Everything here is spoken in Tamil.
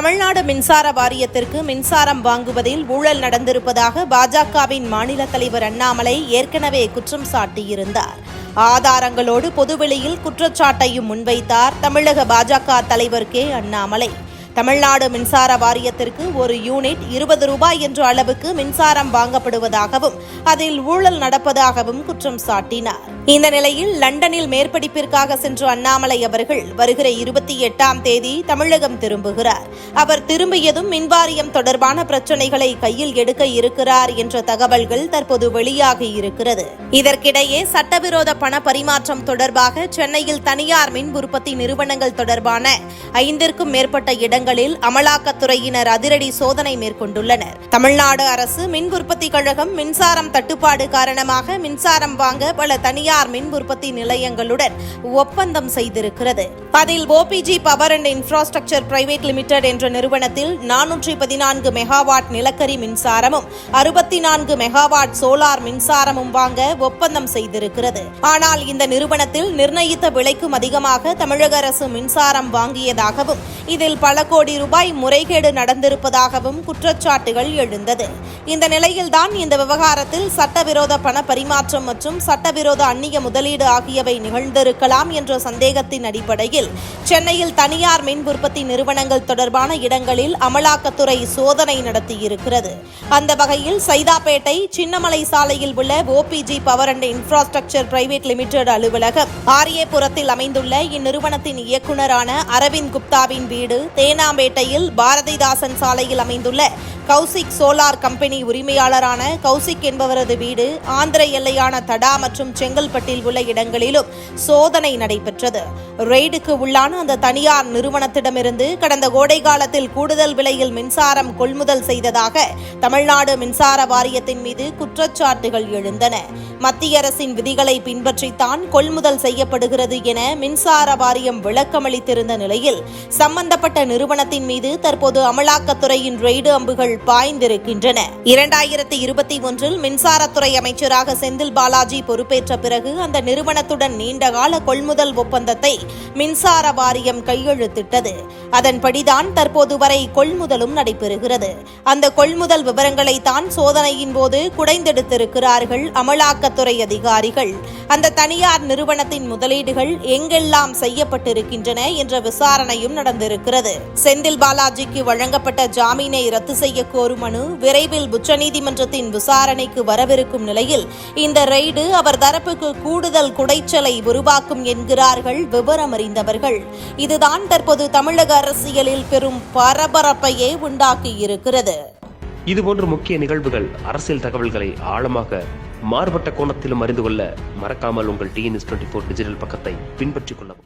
தமிழ்நாடு மின்சார வாரியத்திற்கு மின்சாரம் வாங்குவதில் ஊழல் நடந்திருப்பதாக பாஜகவின் மாநில தலைவர் அண்ணாமலை ஏற்கனவே குற்றம் சாட்டியிருந்தார். ஆதாரங்களோடு பொதுவெளியில் குற்றச்சாட்டையும் முன்வைத்தார் தமிழக பாஜக தலைவர் கே அண்ணாமலை. தமிழ்நாடு மின்சார வாரியத்திற்கு ஒரு யூனிட் இருபது ரூபாய் என்ற அளவுக்கு மின்சாரம் வாங்கப்படுவதாகவும் அதில் ஊழல் நடப்பதாகவும் குற்றம் சாட்டினார். இந்த நிலையில் லண்டனில் மேற்படிப்பிற்காக சென்ற அண்ணாமலை அவர்கள் வருகிற இருபத்தி எட்டாம் தேதி தமிழகம் திரும்புகிறார். அவர் திரும்பியதும் மின்வாரியம் தொடர்பான பிரச்சனைகளை கையில் எடுக்க இருக்கிறார் என்ற தகவல்கள் தற்போது வெளியாகி இருக்கிறது. இதற்கிடையே சட்டவிரோத பண பரிமாற்றம் தொடர்பாக சென்னையில் தனியார் மின் உற்பத்தி நிறுவனங்கள் தொடர்பான ஐந்திற்கும் மேற்பட்ட இடங்கள் இடங்களில் அமலாக்கத்துறையினர் அதிரடி சோதனை மேற்கொண்டுள்ளனர். தமிழ்நாடு அரசு மின் உற்பத்தி கழகம் மின்சாரம் தட்டுப்பாடு காரணமாக மின்சாரம் வாங்க பல தனியார் மின் உற்பத்தி நிலையங்களுடன் ஒப்பந்தம் செய்திருக்கிறது. அதில் OPG power and infrastructure private limited என்ற நிறுவனத்தில் நானூற்றி பதினான்கு மெகாவாட் நிலக்கரி மின்சாரமும் அறுபத்தி நான்கு மெகாவாட் சோலார் மின்சாரமும் வாங்க ஒப்பந்தம் செய்திருக்கிறது. ஆனால் இந்த நிறுவனத்தில் நிர்ணயித்த விலைக்கும் அதிகமாக தமிழக அரசு மின்சாரம் வாங்கியதாகவும் இதில் பல கோடி ரூபாய் முறைகேடு நடந்திருப்பதாகவும் குற்றச்சாட்டுகள் எழுந்தது. இந்த நிலையில்தான் இந்த விவகாரத்தில் சட்டவிரோத பண பரிமாற்றம் மற்றும் சட்டவிரோத அந்நிய முதலீடு ஆகியவை நிகழ்ந்திருக்கலாம் என்ற சந்தேகத்தின் அடிப்படையில் சென்னையில் தனியார் மின் உற்பத்தி நிறுவனங்கள் தொடர்பான இடங்களில் அமலாக்கத்துறை சோதனை நடத்தியிருக்கிறது. அந்த வகையில் சைதாப்பேட்டை சின்னமலை சாலையில் உள்ள OPG power and infrastructure private limited அலுவலகம் ஆரியபுரத்தில் அமைந்துள்ள இந்நிறுவனத்தின் இயக்குநரான அரவிந்த் குப்தாவின் வீடு தேனாம்பேட்டையில் பாரதிதாசன் சாலையில் அமைந்துள்ள கௌசிக் சோலார் கம்பெனி உரிமையாளரான கௌசிக் என்பவரது வீடு ஆந்திர எல்லையான தடா மற்றும் செங்கல்பட்டில் உள்ள இடங்களிலும் சோதனை நடைபெற்றது. ரெய்டுக்கு உள்ளான அந்த தனியார் நிறுவனத்திடமிருந்து கடந்த கோடை காலத்தில் கூடுதல் விலையில் மின்சாரம் கொள்முதல் செய்ததாக தமிழ்நாடு மின்சார வாரியத்தின் மீது குற்றச்சாட்டுகள் எழுந்தன. மத்திய அரசின் விதிகளை பின்பற்றித்தான் கொள்முதல் செய்யப்படுகிறது என மின்சார வாரியம் விளக்கமளித்திருந்த நிலையில் சம்பந்தப்பட்ட நிறுவனத்தின் மீது தற்போது அமலாக்கத்துறையின் ரெய்டு அம்புகள் பாய்ந்திருக்கின்றன. இரண்டாயிரத்தி இருபத்தி ஒன்றில் மின்சாரத்துறை அமைச்சராக செந்தில் பாலாஜி பொறுப்பேற்ற பிறகு அந்த நிறுவனத்துடன் நீண்டகால கொள்முதல் ஒப்பந்தத்தை மின்சார வாரியம் கையெழுத்திட்டது. அதன்படிதான் தற்போது வரை கொள்முதலும் நடைபெறுகிறது. அந்த கொள்முதல் விவரங்களை தான் சோதனையின் போது குடைந்தெடுத்திருக்கிறார்கள் அமலாக்கத்துறை அதிகாரிகள். அந்த தனியார் நிறுவனத்தின் முதலீடுகள் எங்கெல்லாம் செய்யப்பட்டிருக்கின்றன என்ற விசாரணையும் நடந்திருக்கிறது. செந்தில் பாலாஜிக்கு வழங்கப்பட்ட ஜாமீனை ரத்து செய்ய கோரும் மனு விரைவில் உச்சநீதிமன்றத்தின் விசாரணைக்கு வரவிருக்கும் நிலையில் இந்த ரெய்டு அவர் தரப்புக்கு கூடுதல் குடைச்சலை உருவாக்கும் என்கிறார்கள் விவரம் அறிந்தவர்கள் இதுதான் தற்போது தமிழக அரசியலில் பெரும் பரபரப்பையே உண்டாக்கியிருக்கிறது இதுபோன்ற முக்கிய நிகழ்வுகள் அரசியல் தகவல்களை ஆழமாக மாறுபட்ட கோணத்திலும் அறிந்து கொள்ள மறக்காமல் உங்கள் டிஎன்எஸ் டுவெண்ட்டி ஃபோர் டிஜிட்டல் பக்கத்தை பின்பற்றிக் கொள்ளவும்.